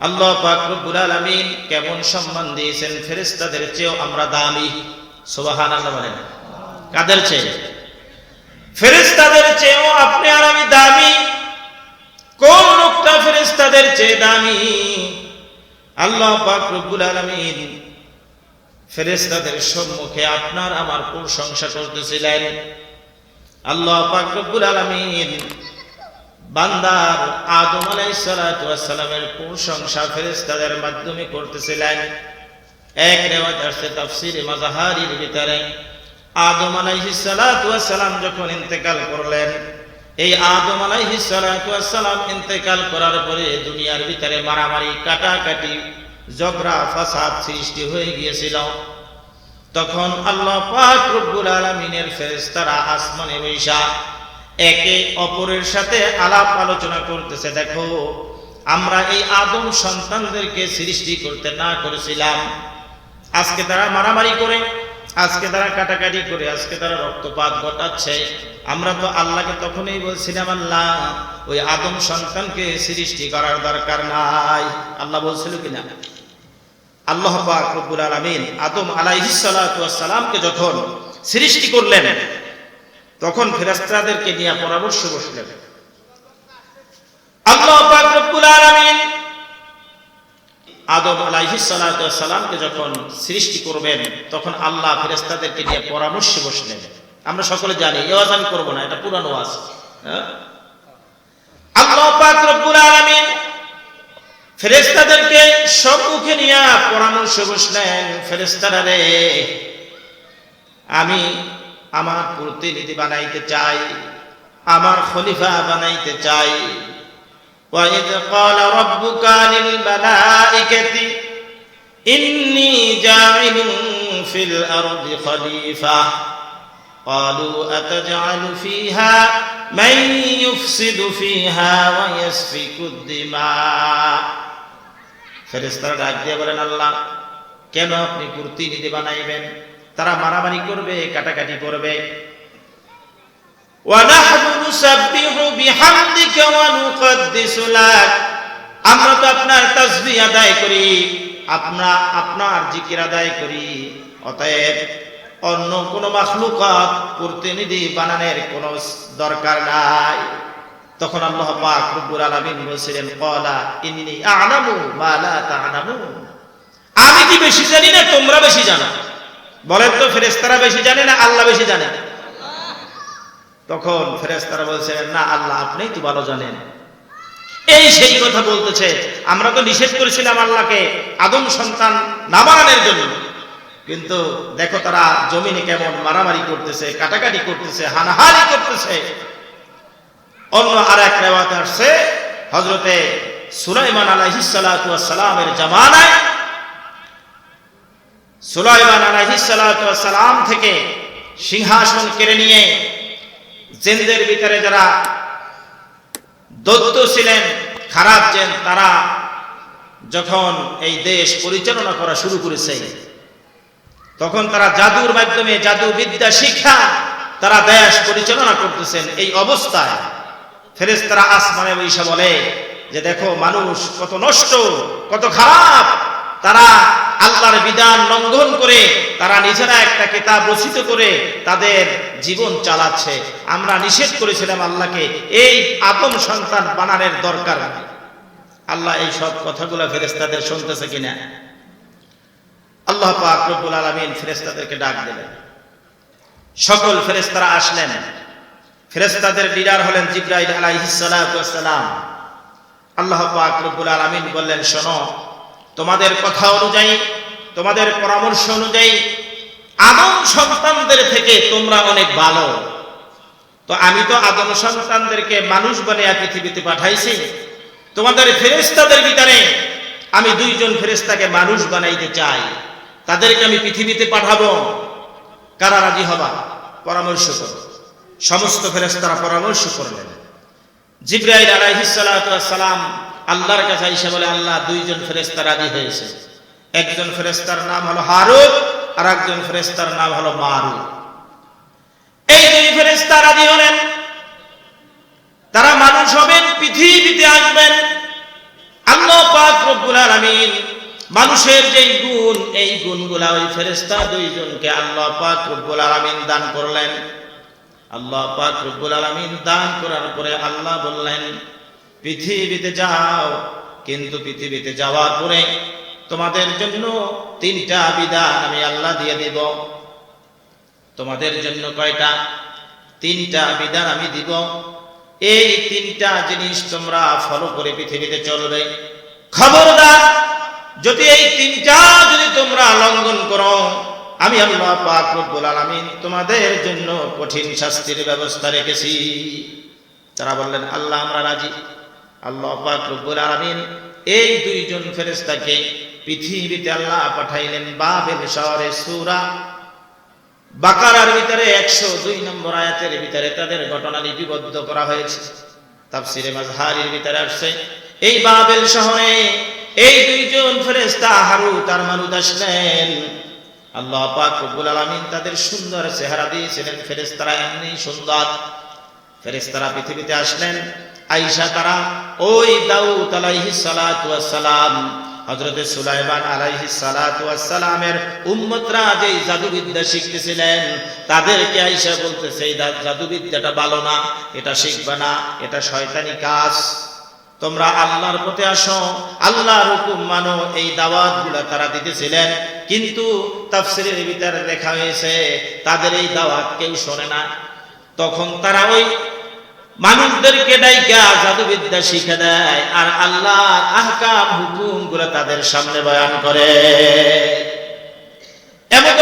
আল্লাহ পাক রব্বুল আলামিন কেমন সম্মান দিয়েছেন ফেরেশতাদের চেয়েও আমরা দামি। সুবহানাল্লাহ বলেন। কাদের চেয়ে? ফেরেশতাদের চেয়েও আপনি আর আমি দামি। কোন লোকটা ফেরেশতাদের চেয়ে দামি? আল্লাহ পাক রব্বুল আলামিন ফেরেশতাদের সম্মুখে আপনার আমার প্রশংসা করতেছিলেন। আল্লাহ পাক রব্বুল আলামিন বান্দার আদম আলাইসালামের প্রশংসা ফেরেশতাদের মাধ্যমে করতেছিলেন। এক রেওয়াজ আসছে তাফসির মাজাহারির ভিতরে। আদম আলাইহিসালাম যখন ইন্তেকাল করলেন, এই আদম আলাইহিসালাম ইন্তেকাল করার পরে দুনিয়ার ভিতরে মারামারি, কাটাকাটি, ঝগড়া, ফাসাদ সৃষ্টি হয়ে গিয়েছিল। তখন আল্লাহ পাক রব্বুল আলামিনের ফেরেশতারা আসমানে বৈশা একে অপরের সাথে আলাপ আলোচনা করতেছে। দেখো, আমরা এই আদম সন্তানদেরকে সৃষ্টি করতে না করেছিলাম। আজকে তারা মারামারি করে, আজকে তারা কাটাকাটি করে, আজকে তারা রক্তপাত ঘটাচ্ছে। আমরা তো আল্লাহকে তখনই বলছিলাম, আল্লাহ, ওই আদম সন্তানকে সৃষ্টি করার দরকার নাই। আল্লাহ বলছিল কিনা? আল্লাহ পাক রব্বুল আলামিন আদম আলাইহিস সালাতু সালামকে যখন সৃষ্টি করলেন তখন ফেরেশতাদেরকে নিয়ে পরামর্শ বসলেন। আল্লাহ পাক রব্বুল আলামিন আদম আলাইহিস সালাতু যখন সৃষ্টি করবেন, তখন আল্লাহ ফেরেশতাদেরকে নিয়ে পরামর্শ বসলেন। আমরা সকলে জানি, এই ওয়াজ আমি করব না, এটা পুরানো ওয়াজ। হ্যাঁ? আল্লাহ পাক রব্বুল আলামিন ফেরেস্তাদেরকে সম্মুখে নিয়ে পরামর্শ বসলেন ফেরেস্তারা রে, আমি আমার প্রতিনিধি বানাইতে চাই আমার খলিফা বানাইতে চাই وإذ قال ربك للملائكة إني جاعل في الأرض خليفة قالوا أتجعل فيها من يفسد فيها ويسفك الدماء ফেরেস্তারা ডাক দিয়ে বলেন আল্লাহ কেন আপনি প্রতিনিধি বানাইবেন তারা মারামারি করবে, কাটাকাটি করবে। আমরা তো আপনার তসবি আদায় করি আপনার আপনার জিকির আদায় করি। অতএব অন্য কোন মাখলুকাত প্রতিনিধি বানানোর কোন দরকার নাই। তখন আল্লাহ পাক রব্বুল আলামিন বলেছিলেন, ক্বালা ইন্নী আ'লামু মা লা তা'লামুন। আমি কি বেশি জানি না, তোমরা বেশি জানো? বলেন তো ফেরেস্তারা বেশি জানে না আল্লাহ বেশি জানে? তখন ফেরেশতারা বলছেন না, আল্লাহ আপনিই তো ভালো জানেন। এই সেই কথা বলতেছে। আমরা তো নিষেধ করেছিলাম আল্লাহকে আদম সন্তান না বানানোর জন্য। কিন্তু দেখো তারা জমিনে কেমন মারামারি করতেছে, কাটাকাটি করতেছে হানাহারি করতেছে। অন্য আর এক রেওয়াতে আসছে হজরতে সুলাইমান আলাইহিসালামের জামানায় সুলাইমান আলাইহিসালাম থেকে সিংহাসন কেড়ে নিয়ে জেনদের ভিতরে যারা দত্ত ছিলেন, খারাপ জেন, তারা যখন এই দেশ পরিচালনা করা শুরু করেছে, তখন তারা জাদুর মাধ্যমে জাদু বিদ্যা শিক্ষা তারা দেশ পরিচালনা করতেছেন। এই অবস্থায় ফেরেস্তারা আসমানে বৈশা বলে যে, দেখো, মানুষ কত নষ্ট, কত খারাপ তারা আল্লাহর বিধান লঙ্ঘন করে, তারা নিজেরা একটা কিতাব রচিত করে তাদের জীবন চালাচ্ছে। আমরা নিষেধ করেছিলাম আল্লাহকে, এই আদম সন্তান বানানোর দরকার আল্লাহ এই সব কথাগুলো ফেরেস্তাদের শুনতেছে কিনা? আল্লাহ পাক আলামিন ফেরেস্তাদেরকে ডাক দিলেন। সকল ফেরেস্তারা আসলেন। ফেরেস্তাদের লিডার হলেন জিব্রাইল আলাইহিস আল্লাহ পাক আলামিন বললেন, শোনো তোমাদের কথা অনুযায়ী, তোমাদের পরামর্শ অনুযায়ী আদম সন্তানদের থেকে তোমরা অনেক ভালো। তো আমি তো আদম সন্তানদেরকে মানুষ বানিয়ে পৃথিবীতে পাঠাইছি। তোমাদের ফেরেস্তাদের ভিতরে আমি দুইজন ফেরেস্তাকে মানুষ বানাইতে চাই। তাদেরকে আমি পৃথিবীতে পাঠাবো। কারা রাজি হবা? পরামর্শ করো। সমস্ত ফেরেস্তারা পরামর্শ করলেন। জিব্রাইল আলাইহিসালাম আল্লাহর কাছে এসে বলে, আল্লাহ, দুইজন ফেরেস্তা রাজি হয়েছে। একজন ফেরেস্তার নাম হলো হারুত আর একজন ফেরেস্তার নাম হলো মারুত এই দুই ফেরেস্তা রাজি হলেন। তারা মানুষ হবেন, পৃথিবীতে আসবেন। আল্লাহ পাক রব্বুল আলামিন মানুষের যেই গুণ, এই গুণগুলা ওই ফেরেশতা দুইজনকে আল্লাহ পাক রব্বুল আলামিন দান করলেন। আল্লাহ পাক রব্বুল আলামিন দান করার পরে আল্লাহ বললেন পৃথিবীতে যাও, কিন্তু পৃথিবীতে যাওয়ার পরে তোমাদের জন্য তিনটা বিধান আমি আল্লাহ দিয়ে দিব। তোমাদের জন্য কয়টা? তিনটা বিধান আমি দিব। এই তিনটা জিনিস তোমরা ফলো করে পৃথিবীতে চলবে। খবরদার, যদি এই তিনটা যদি তোমরা লঙ্ঘন করো, আমি আল্লাহ পাক রব্বুল আলামিন তোমাদের জন্য কঠিন শাস্তির ব্যবস্থা রেখেছি। তারা বললেন, আল্লাহ আমরা রাজি। আল্লাহ রব্বুল আলামিন এই দুইজন ফেরেশতাকে পৃথিবীতে আল্লাহ পাঠাইলেন বাবেল শহরে সূরা। বাকারার ভিতরে একশো দুই নম্বর আয়াতের ভিতরে তাদের ঘটনা লিপিবদ্ধ করা হয়েছে। তাফসিরে মাজহারির ভিতরে আসছে, এই বাবেল শহরে এই দুইজন ফেরেশতা হারুত আর মারুত আসলেন। আল্লাহ পাক রব্বুল আলামিন তাদের সুন্দর চেহারা দিয়েছিলেন। ফেরেশতারা এমনি সুন্দর। ফেরেশতারা পৃথিবীতে আসলেন আইসা তারা, ওই দাউদ ওয়াস সালাম হজরতে সুলাইমান আলাইহি সালামের উম্মতরা যে জাদুবিদ্যা শিখতেছিলেন, তাদেরকে আইসা বলতেছে, এই জাদুবিদ্যাটা ভালো না, এটা শিখবে না, এটা শয়তানি কাজ। তোমরা আল্লাহর পথে আসো, আল্লাহর হুকুম মানো, এই দাওয়াতগুলা তারা দিতেছিলেন। কিন্তু তাফসিরের ভিতরে লেখা হয়েছে, তাদের এই দাওয়াত কেউ শোনে না। তখন তারা ওই মানুষদেরকে ডাইকা, জাদুবিদ্যা শিখে দেয়, আর আল্লাহর আহকাম হুকুমগুলো তাদের সামনে বয়ান করে। এমন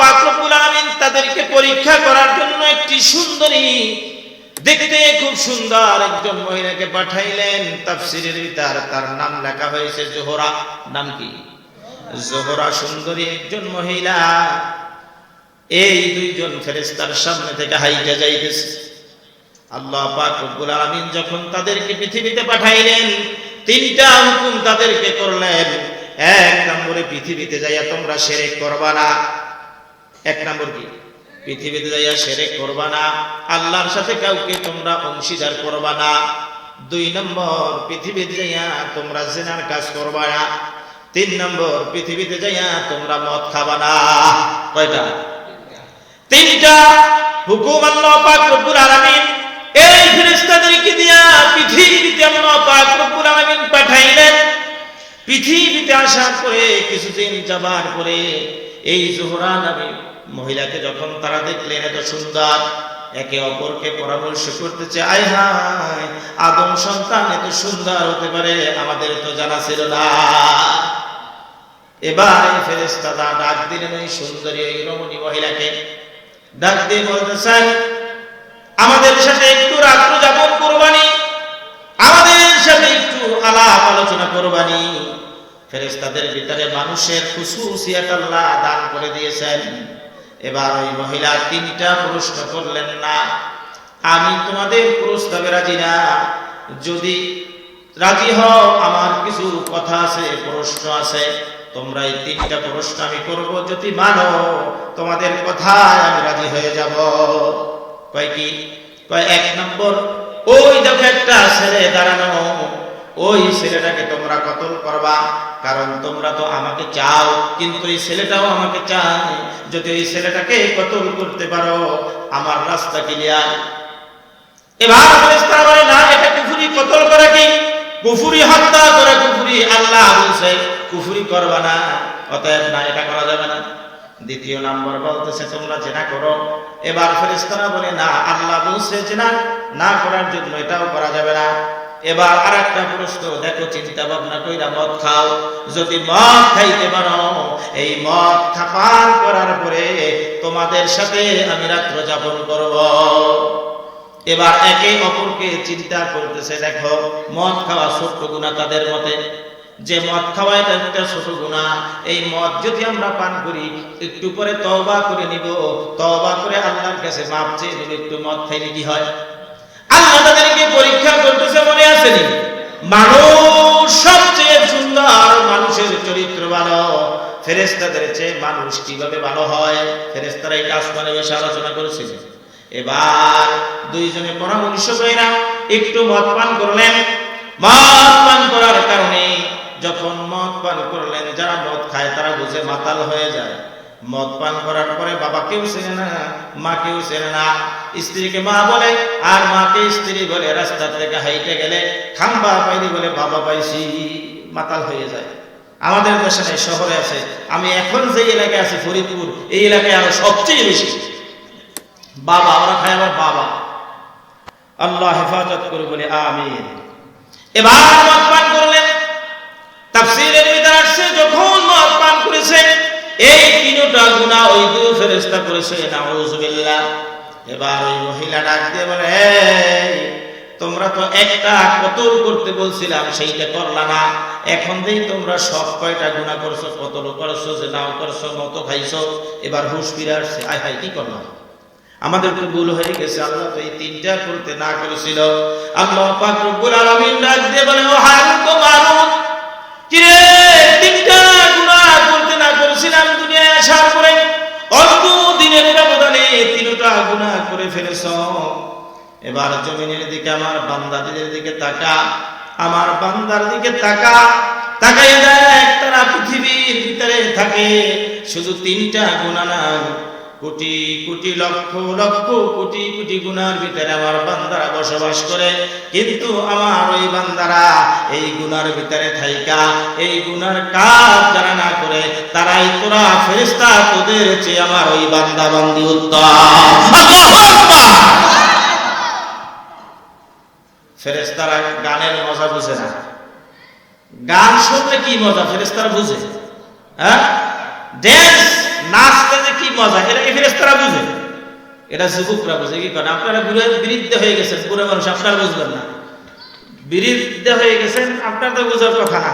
পাক রব্বুল আলামিন তাদেরকে পরীক্ষা করার জন্য একটি সুন্দরী, দেখতে খুব সুন্দর একজন মহিলাকে পাঠাইলেন। তাফসিরের ভিতর তার নাম লেখা হয়েছে জোহরা। নাম কি? জোহরা সুন্দরী একজন মহিলা। এই দুইজন ফেরেশতার সামনে থেকে হাইটা যাইতেছে। আল্লাহ পাক রব্বুল আলামিন যখন তাদেরকে পৃথিবীতে পাঠাইলেন, তিনটা হুকুম তাদেরকে করলেন। এক নম্বরে পৃথিবীতে যাইয়া তোমরা শিরক করবা না। এক নম্বর কি? পৃথিবীতে যাইয়া শিরক করবা না। আল্লাহর সাথে কাউকে তোমরা অংশীদার করবা না। দুই নম্বর, পৃথিবীতে যাইয়া তোমরা জেনার কাজ করবা না। তিন নম্বর, পৃথিবীতে যাইয়া তোমরা মদ খাবা না। কয়টা? তিনটা হুকুম আল্লাহ পাক রব্বুল আলামিন এই ফেরেশতাদেরকে দিয়া পৃথিবীতে আল্লাহ পাক রব্বুল আলামিন পাঠাইলেন। পৃথিবীতে আসার পরে, কিছুদিন যাবার পরে এই জোহরা নামে মহিলাকে যখন তারা দেখলেন, এত সুন্দর, একে অপরকে পরামর্শ করতেছে, আয় হায়, আদম সন্তান এত সুন্দর হতে পারে, আমাদের তো জানা ছিল না। এবার ফেরেশতারা ডাক দিলেন ওই সুন্দরী, ওই রমণী মহিলাকে। ডাক দিয়ে বলতেছেন আমাদের সাথে একটু রাত্র যাপন করবানি, আমাদের সাথে একটু আলাপ আলোচনা করবানি। ফেরেশতাদের ভিতরে মানুষের খুশুসিয়াত আল্লাহ দান করে দিয়েছেন। এবার ওই মহিলা তিনটা প্রশ্ন করলেন, না, আমি তোমাদের প্রস্তাবে রাজি না। যদি রাজি হও, আমার কিছু কথা আছে, প্রশ্ন আছে। তোমরা এই তিনটা প্রশ্ন আমি করব। যদি মানো, তোমাদের কথায় আমি রাজি হয়ে যাব। কয় কি? কয়, এক নম্বর, ওই দেখো একটা ছেলে দাঁড়ানো। ওই ছেলেটাকে তোমরা কতল করবা? কারণ তোমরা তো আমাকে চাও, কিন্তু এই ছেলেটাও আমাকে চায়। যদি ওই ছেলেটাকে কতল করতে পারো, আমার রাস্তা ক্লিয়ার এবার বলে, না, এটা কুফুরি, কতল করা কি? কুফুরি, হত্যা করে কুফুরি, আল্লাহ বলছে, কুফুরি করবা না, অতএব না, এটা করা যাবে না। দ্বিতীয় নম্বর বলতেছে, তোমরা জেনা করো। এবার ফেরেশতারা বলে, না, আল্লাহ বলছে জেনা, না করার জন্য এটাও করা যাবে না। এবার আর একটা প্রশ্ন, দেখো চিন্তা ভাবনা কইরা মদ খাও। যদি মদ খাইতে পারো, এই মদ খাপান করার পরে তোমাদের সাথে আমি রাত্র যাপন করব। এবার একে অপরকে চিন্তা করতেছে, দেখো, মদ খাওয়া ছোট্ট গুণা তাদের মতে। যে মদ খাওয়া এটা একটা ছোট গুণা এই মদ যদি আমরা পান করি, একটু পরে তওবা করে নিব। তওবা করে আল্লাহর কাছে মাপ চেয়ে নিব একটু মদ খাইলে কি হয়? আল্লাহ তাদেরকে পরীক্ষা করতেছে, মনে আসেনি মানুষ সবচেয়ে সুন্দর, মানুষের চরিত্র ভালো। ফেরেস্তাদের চেয়ে মানুষ কীভাবে ভালো হয়? ফেরেস্তারা এই আসমানে বসে আলোচনা করেছিল এবার দুইজনে পরামর্শ কইরা একটু মদ পান করলেন। মদ পান করার কারণে যখন মদ পান করলেন, যারা মদ খায় তারা বুঝে মাতাল হয়ে যায়। মদ পান করার পরে বাবা কেউ চেনে না, মা কেউ চেনে না। স্ত্রীকে মা বলে, আর মাকে স্ত্রী বলে, রাস্তা থেকে হাইটে গেলে খাম্বা পাইনি বলে বাবা পাইছি, মাতাল হয়ে যায়। আমাদের দেশে নেই, শহরে আছে। আমি এখন যে এলাকায় আছি, ফরিদপুর, এই এলাকায় আরও সবচেয়ে বেশি। বাবা আমরা খাই আমার বাবা। আল্লাহ হেফাজত করে বলে, আমিন। এবার মদ পান করলেন তাফসীরের ভিতরে আসছে, যখন মদ পান করেছে, এই তিনটা গুনাহ ওই দুই ফেরেশতা করেছে, নাউজুবিল্লাহ। এবার ওই মহিলা ডাক দিয়ে বলে, এই, তোমরা তো একটা কতল করতে বলছিলাম, সেইটা করলা না। এখন যেই তোমরা সব কয়টা গুনাহ করছ, কতল করছ যে নাও করছ মত খাইছো, এবার হুশ ফিরে আসছে। আয় হায়, কি করলাম আমাদের তো ভুল হয়ে গেছে, আল্লাহ তো এই তিনটা করতে না করেছিল। আল্লাহ পাক রব্বুল আলামিন ডাক দিয়ে বলে, ও হারুন তো মারুন কিরে, তিনটা গুনাহ করতে না করেছিলাম দুনিয়ায় অল্প দিনের ব্যবধানে তিনটা গুনাহ করে ফেলেছ। এবার জমিনের দিকে, আমার বান্দাদের দিকে তাকা, আমার বান্দার দিকে তাকা। তাকাই দেখ, তারা পৃথিবীর ভিতরে থাকে। শুধু তিনটা গুণা না কোটি কোটি লক্ষ লক্ষ কোটি কোটি গুনার ভিতরে আমার বান্দারা বসবাস করে। কিন্তু আমার ওই বান্দারা এই গুনার ভিতরে থাইকা, এই গুনার কাজ যারা না করে, তারাই তোরা ফেরেস্তা তোদের চেয়ে আমার ওই বান্দা বান্দি ফেরেস্তারা গানের মজা বুঝে না। গান শুনলে কি মজা? ফেরেস্তারা বুঝে। হ্যাঁ? ড্যান্স নাচতে যে কি মজা, এটা কি ফেরেস্তারা বুঝে? এটা যুবকরা বুঝে, কি করে? আপনারা বিরুদ্ধে হয়ে গেছেন পুরো মানুষ, আপনারা বুঝবেন না। বিরুদ্ধে হয়ে গেছেন, আপনার তো বোঝার কথা না।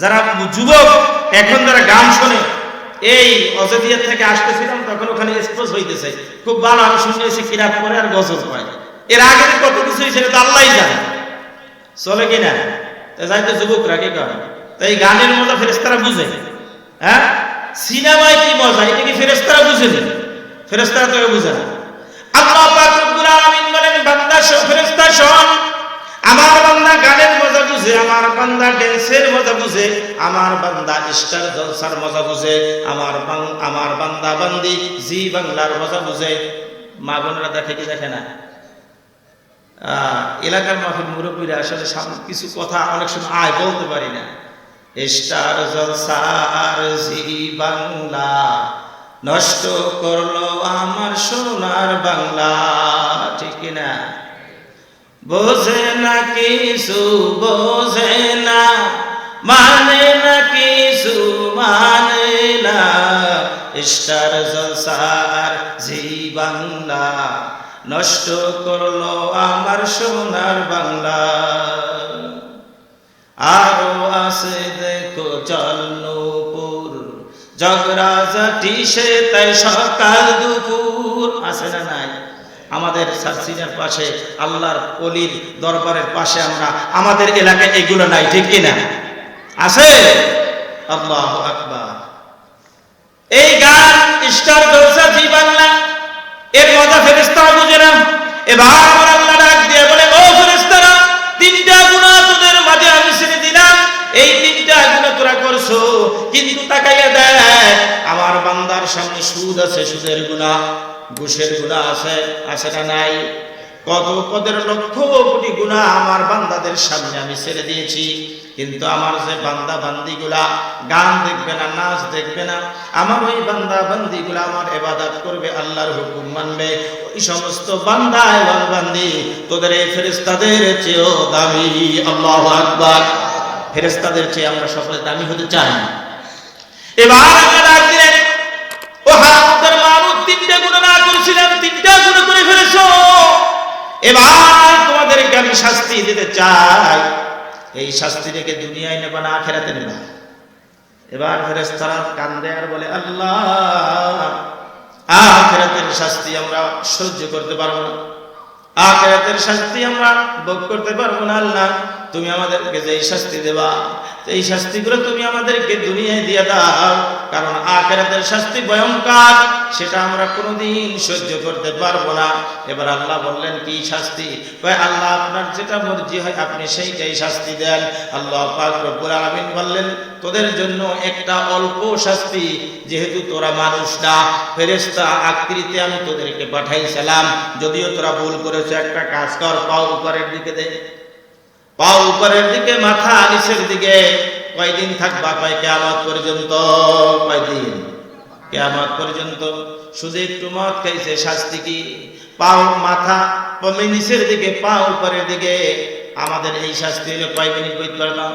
যারা যুবক, এখন যারা গান শোনে, এই অযোধিয়ার থেকে আসতেছিলাম, তখন ওখানে এক্সপোজ হইতেছে। খুব ভালো আমি শুনেছি কিরাত করে আর গজল পায় এর আগে কত কিছু সেটা তো আল্লাহ জানে। চলে কিনা? তা যাই তো যুবকরা কি করে? তাই এই গানের মজা ফেরেস্তারা বুঝে। হ্যাঁ? সিনেমায় কি মজা এটা কি ফেরেস্তারা বুঝে নি ফেরেস্তারা তোকে বুঝে না। আল্লাহ পাক রব্বুল বলেন, বান্দা ফেরেস্তা শোন, আমার বান্দা গানের মজা বুঝে, আমার বান্দা ড্যান্সের মজা বুঝে, আমার বান্দা স্টার জলসার মজা বুঝে, আমার আমার বান্দা বান্দি জি বাংলার মজা বুঝে। মা বোনরা দেখে কি দেখে না? এলাকার মাফির মুরব্বীরা আসলে কিছু কথা অনেক সময় আয় বলতে পারি না। স্টার জলসার জি বাংলা, নষ্ট করল আমার সোনার বাংলা, ঠিক না? বোঝে না কিছু, বোঝে না মানে না কিছু মানে না। স্টার জলসার জি বাংলা, নষ্ট করল আমার সোনার বাংলা। আরও আছে দেখো জগরাজাটি সে তাই সকাল দুপুর। না নাই? আমাদের সার্সিনের পাশে, আল্লাহর অলির দরবারের পাশে আমরা, আমাদের এলাকায় এগুলো নাই, ঠিক কিনা আছে? আল্লাহ আকবার। এই গান স্টার জি বাংলা। এর মজা ফেরেস্তারা বুঝে এবার কিন্তু তাকাইয়া দেখ আমার বান্দার সামনে সুদ আছে, সুদের গুণা, ঘুষের গুণা আছে আছে না নাই? কত পদের লক্ষ কোটি গুণা আমার বান্দাদের সামনে আমি ছেড়ে দিয়েছি। কিন্তু আমার যে বান্দা বান্দিগুলা গান দেখবে না, নাচ দেখবে না, আমার ওই বান্দা বান্দিগুলা আমার এবাদত করবে, আল্লাহর হুকুম মানবে। ওই সমস্ত বান্দা এবং বান্দি তোদের এই ফেরেস্তাদের চেয়েও দামি, আল্লাহ আকবার। ফেরেস্তাদের চেয়ে আমরা সকলে দামি হতে চাই। এবার আল্লাহ ডাক দিলেন ও হাতের মানুষ তিনটা গুণ না করেছিলাম তিনটা গুণ করে ফেলেছো। এবার তোমাদেরকে আমি শাস্তি দিতে চাই। এই শাস্তি রেখে দুনিয়ায় নেবা না, আখেরাতে নেবা। এবার ফেরেস্তারা কান্দে আর বলে, আল্লাহ, আখেরাতের শাস্তি আমরা সহ্য করতে পারব না। আখেরাতের শাস্তি আমরা ভোগ করতে পারব না, আল্লাহ। তুমি আমাদেরকে যেই শাস্তি দেবা এই শাস্তি শাস্তিগুলো তুমি আমাদেরকে দুনিয়ায় দিয়ে দাও, কারণ আখেরাতের শাস্তি ভয়ঙ্কর, সেটা আমরা কোনোদিন সহ্য করতে পারব না। এবার আল্লাহ বললেন, কি শাস্তি? আল্লাহ আপনার যেটা মর্জি হয়, আপনি সেইটাই শাস্তি দেন। আল্লাহ আলামিন বললেন, তোদের জন্য একটা অল্প শাস্তি, যেহেতু তোরা মানুষ না, ফেরেশতা আকৃতিতে আমি তোদেরকে পাঠাইছিলাম। যদিও তোরা ভুল করেছ, একটা কাজ কর, পাও উপরের দিকে দে। পা উপরের দিকে, মাথা নিচের দিকে। কয়দিন থাকবা? কয় কেয়ামত পর্যন্ত? কয়দিন? কেয়ামত পর্যন্ত। শুধু একটু মদ খাইছে, শাস্তি কি? পা মাথা নিচের দিকে, পা উপরের দিকে। আমাদের এই শাস্তি হলে কয় মিনিট বৈধ পারলাম